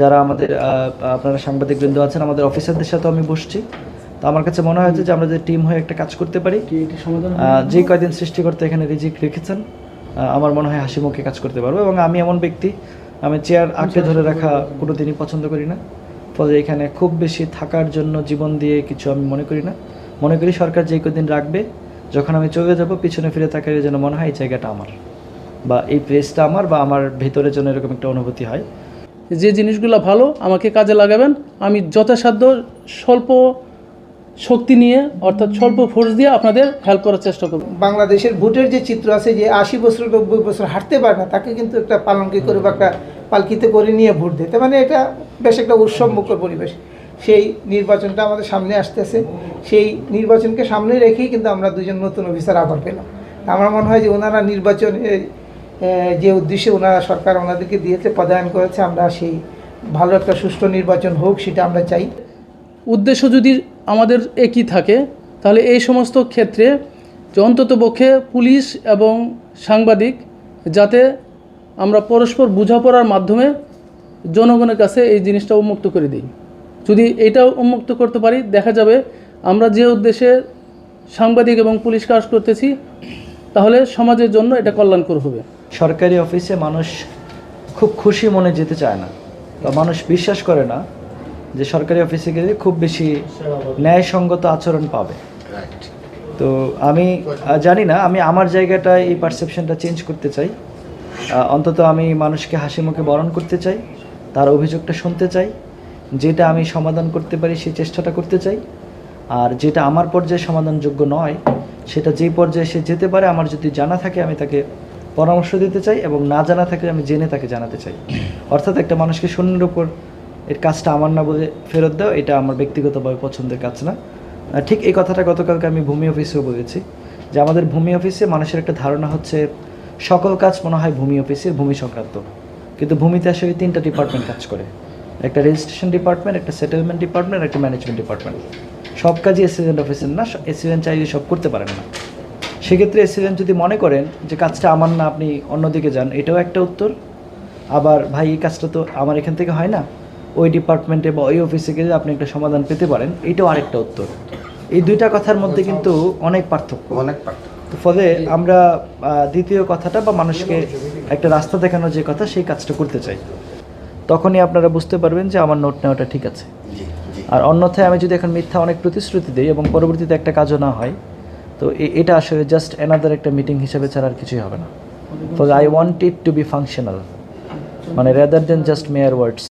যারা আমাদের আপনারা সাংবাদিক বৃন্দ আছেন আমাদের অফিসারদের সাথে আমি বসছি। তো আমার কাছে মনে হয়েছে যে আমরা যে টিম হয়ে একটা কাজ করতে পারি যে কয়দিন সৃষ্টিকর্তা এখানে রিজিক রেখেছেন আমার মনে হয় হাসি মুখে কাজ করতে পারব। এবং আমি এমন ব্যক্তি আমি চেয়ার আঁকড়ে ধরে রাখা কোনো দিনই পছন্দ করি না। ফলে এখানে খুব বেশি থাকার জন্য জীবন দিয়ে কিছু আমি মনে করি না। মনে করি সরকার যে কদিন রাখবে যখন আমি চলে যাব পিছনে ফিরে তাকালে যেন মনে হয় এই জায়গাটা আমার। বা এই প্লেসটা আমার বা আমার ভেতরে যেন এরকম একটা অনুভূতি হয়। যে জিনিসগুলো ভালো আমাকে কাজে লাগাবেন, আমি যথাসাধ্য স্বল্প শক্তি নিয়ে, অর্থাৎ স্বল্প ফোর্স দিয়ে আপনাদের হেল্প করার চেষ্টা করব। বাংলাদেশের ভোটের যে চিত্র আছে, যে আশি বছর, নব্বই বছর হাঁটতে পারে না, তাকে কিন্তু একটা পালঙ্কি করে বা একটা পালকিতে করে নিয়ে ভোট দিতে। মানে এটা বেশ একটা উৎসব মুখর পরিবেশ। সেই নির্বাচনটা আমাদের সামনে আসতেছে। সেই নির্বাচনকে সামনে রেখেই কিন্তু আমরা দুজন নতুন অফিসার আবার পেলাম। আমার মনে হয় যে ওনারা নির্বাচনে যে উদ্দেশ্যে ওনারা সরকার ওনাদেরকে দিয়েছে, পদায়ন করেছে, আমরা সেই ভালো একটা সুষ্ঠু নির্বাচন হোক, সেটা আমরা চাই। উদ্দেশ্য যদি আমাদের একই থাকে, তাহলে এই সমস্ত ক্ষেত্রে যে অন্ততপক্ষে পুলিশ এবং সাংবাদিক, যাতে আমরা পরস্পর বোঝাপড়ার মাধ্যমে জনগণের কাছে এই জিনিসটা উন্মুক্ত করে দিই। যদি এটাও উন্মুক্ত করতে পারি, দেখা যাবে আমরা যে উদ্দেশ্যে সাংবাদিক এবং পুলিশ কাজ করতেছি, তাহলে সমাজের জন্য এটা কল্যাণকর হবে। সরকারি অফিসে মানুষ খুব খুশি মনে যেতে চায় না বা মানুষ বিশ্বাস করে না যে সরকারি অফিসে গেলে খুব বেশি ন্যায়সঙ্গত আচরণ পাবে। তো আমি জানি না আমি আমার জায়গাটায় এই পারসেপশনটা চেঞ্জ করতে চাই। অন্তত আমি মানুষকে হাসি মুখে বরণ করতে চাই তার অভিযোগটা শুনতে চাই যেটা আমি সমাধান করতে পারি সেই চেষ্টাটা করতে চাই। আর যেটা আমার পর্যায়ে সমাধানযোগ্য নয় সেটা যেই পর্যায়ে সে যেতে পারে আমার যদি জানা থাকে আমি তাকে পরামর্শ দিতে চাই এবং না জানা থাকলে আমি জেনে তাকে জানাতে চাই। অর্থাৎ একটা মানুষকে শূন্যের উপর এর কাজটা আমার না বলে ফেরত দেওয়া এটা আমার ব্যক্তিগতভাবে পছন্দের কাজ না। ঠিক এই কথাটা গতকালকে আমি ভূমি অফিসেও বলেছি যে আমাদের ভূমি অফিসে মানুষের একটা ধারণা হচ্ছে, সকল কাজ মনে হয় ভূমি অফিসের ভূমি সংক্রান্ত। কিন্তু ভূমিতে আসলে তিনটা ডিপার্টমেন্ট কাজ করে। একটা রেজিস্ট্রেশন ডিপার্টমেন্ট একটা সেটেলমেন্ট ডিপার্টমেন্ট একটা ম্যানেজমেন্ট ডিপার্টমেন্ট সব কাজই এসিডেন্ট অফিসের না এসিডেন্ট চাইলে সব করতে পারেন না। সেক্ষেত্রে এসিডেন্ট যদি মনে করেন যে কাজটা আমার না আপনি অন্যদিকে যান এটাও একটা উত্তর। আবার ভাই এই কাজটা তো আমার এখান থেকে হয় না। ওই ডিপার্টমেন্টে বা ওই অফিসে গেলে আপনি একটা সমাধান পেতে পারেন। এটাও আরেকটা উত্তর। এই দুইটা কথার মধ্যে কিন্তু অনেক পার্থক্য। অনেক পার্থক্য। তো ফলে আমরা দ্বিতীয় কথাটা বা মানুষকে একটা রাস্তা দেখানোর যে কথা সেই কাজটা করতে চাই। তখনই আপনারা বুঝতে পারবেন যে আমার নোট নেওয়াটা ঠিক আছে। আর অন্যথায় আমি যদি এখন মিথ্যা অনেক প্রতিশ্রুতি দিই এবং পরবর্তীতে একটা কাজও না হয় তো এটা আসলে জাস্ট এনাদার একটা মিটিং হিসেবে ছাড়া আর কিছুই হবে না। তো I want it to be functional মানে rather than just mere words